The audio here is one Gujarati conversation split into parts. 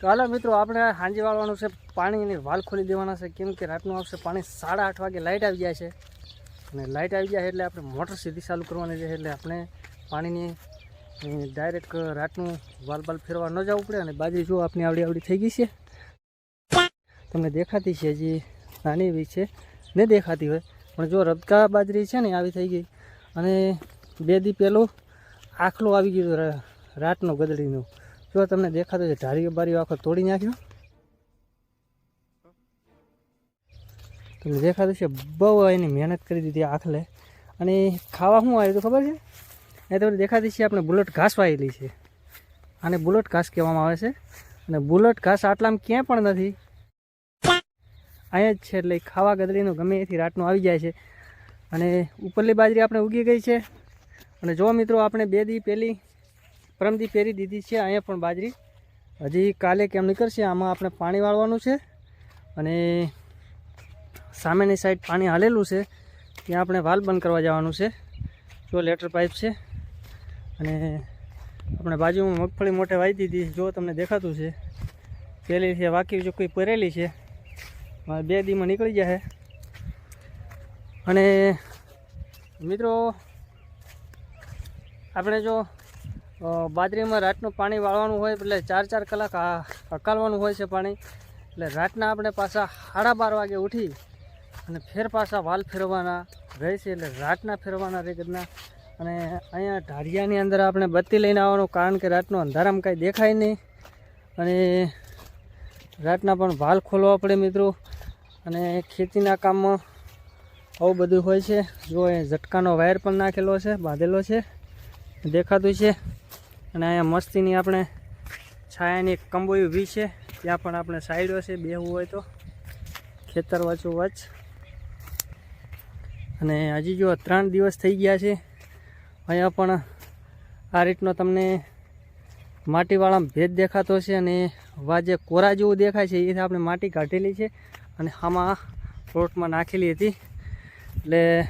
તો હાલો મિત્રો, આપણે હાંજી વાળવાનું છે, પાણીની વાલ ખોલી દેવાના છે. કેમ કે રાતનું આવશે પાણી સાડા આઠ વાગે લાઇટ આવી જાય છે. અને લાઇટ આવી જાય એટલે આપણે મોટર સીધી ચાલુ કરવાની છે, એટલે આપણે પાણીની ડાયરેક્ટ રાતનું વાલ બાલ ફેરવા ન જવું પડે અને બાજરી જો આપણી આવડી આવડી થઈ ગઈ છે. તમને દેખાતી છે હજી, નાની એવી છે. ને દેખાતી હોય, પણ જો રબકા બાજરી છે ને આવી થઈ ગઈ. અને બે દી પહેલો આખલો આવી ગયો રાતનો ગદડીનું જો તમને દેખાતું છે ઢારીઓ બારીઓ આખો તોડી નાખ્યો. તમને દેખાતું છે, બહુ એની મહેનત કરી દીધી આખલે અને ખાવા શું આવ્યું ખબર છે? એ તમને દેખાતી છે, આપણે બુલેટ ઘાસ વાયેલી છે. આને બુલેટ ઘાસ કહેવામાં આવે છે. અને બુલેટ ઘાસ આટલામાં ક્યાંય પણ નથી. અહીંયા જ છે એટલે ખાવા ગદડીનું ગમે એથી રાતનું આવી જાય છે. અને ઉપરલી બાજરી આપણે ઉગી ગઈ છે. અને જો મિત્રો, આપણે બે દી પહેલી પરમદી પહેરી દીધી છે, અહીંયા પણ બાજરી. હજી કાલે કેમ નીકળશે, આમાં આપણે પાણી વાળવાનું છે. અને સામેની સાઈડ પાણી હાલેલું છે, ત્યાં આપણે વાલ બંધ કરવા જવાનું છે. જો લેટર પાઇપ છે. અને આપણે બાજુમાં મગફળી મોટે વાવી દીધી, જો તમને દેખાતું છે. પેલી છે વાકી જો કોઈ પરેલી છે બે દીમાં નીકળી જાય. અને મિત્રો, આપણે જો બાજરીમાં રાતનું પાણી વાળવાનું હોય એટલે ચાર ચાર કલાક હકાલવાનું હોય છે પાણી. એટલે રાતના આપણે પાછા સાડા બાર વાગે ઉઠી અને ફેર પાછા વાલ ફેરવાના રહે છે એટલે રાતના ફેરવાના રેગના અને અહીંયા ઢારિયાની અંદર આપણે બત્તી લઈને આવવાનું કારણ કે રાતનો અંધારામાં કાંઈ દેખાય નહીં. અને રાતના પણ વાલ ખોલવા પડે મિત્રો. અને ખેતીના કામમાં આવું બધું હોય છે. જો એ ઝટકાનો વાયર પણ નાખેલો છે, બાંધેલો છે, દેખાતું છે. અને અહીંયા મસ્તીની આપણે છાયાની એક કંબોઈ ઊભી છે. ત્યાં પણ આપણે સાઈડો છે, બેહવું હોય તો. ખેતર વચ્ચો વચ. અને હજી જો ત્રણ દિવસ થઈ ગયા છે. અહીંયા પણ આ રીતનો તમને માટીવાળા ભેદ દેખાતો છે અને વાજે કોરા જેવું દેખાય છે, એ આપણે માટી કાઢેલી છે અને આમાં પ્લોટમાં નાખેલી હતી. એટલે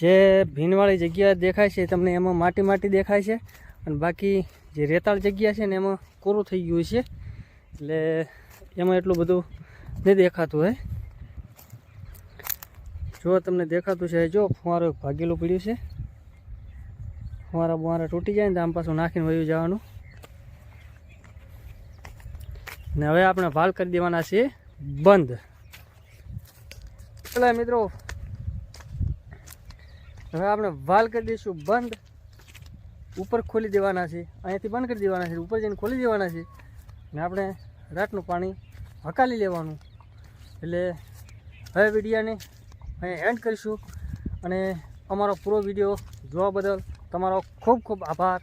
જે ભીનવાળી જગ્યા દેખાય છે, તમને એમાં માટી માટી દેખાય છે. અને બાકી જે રેતાળ જગ્યા છે ને એમાં કોરું થઈ ગયું છે. એટલે એમાં એટલું બધું નહીં દેખાતું હોય જો તમને દેખાતું છે, જો ફુવારો ભાગેલું પડ્યું છે. ફુવારા બુવારા તૂટી જાય ને તો આમ પાછું નાખીને વયું જવાનું. ને હવે આપણે વાલ કરી દેવાના છે બંધ. એટલે મિત્રો, હવે આપણે વાલ કરી દઈશું બંધ. ઉપર ખોલી દેવાના છે, અહીંયાથી બંધ કરી દેવાના છે, ઉપર જઈને ખોલી દેવાના છે. ને આપણે રાતનું પાણી હકાલી લેવાનું. એટલે હવે વિડીયાને અહીં એન્ડ કરીશું. અને અમારો પૂરો વીડિયો જોવા બદલ તમારો ખૂબ ખૂબ આભાર.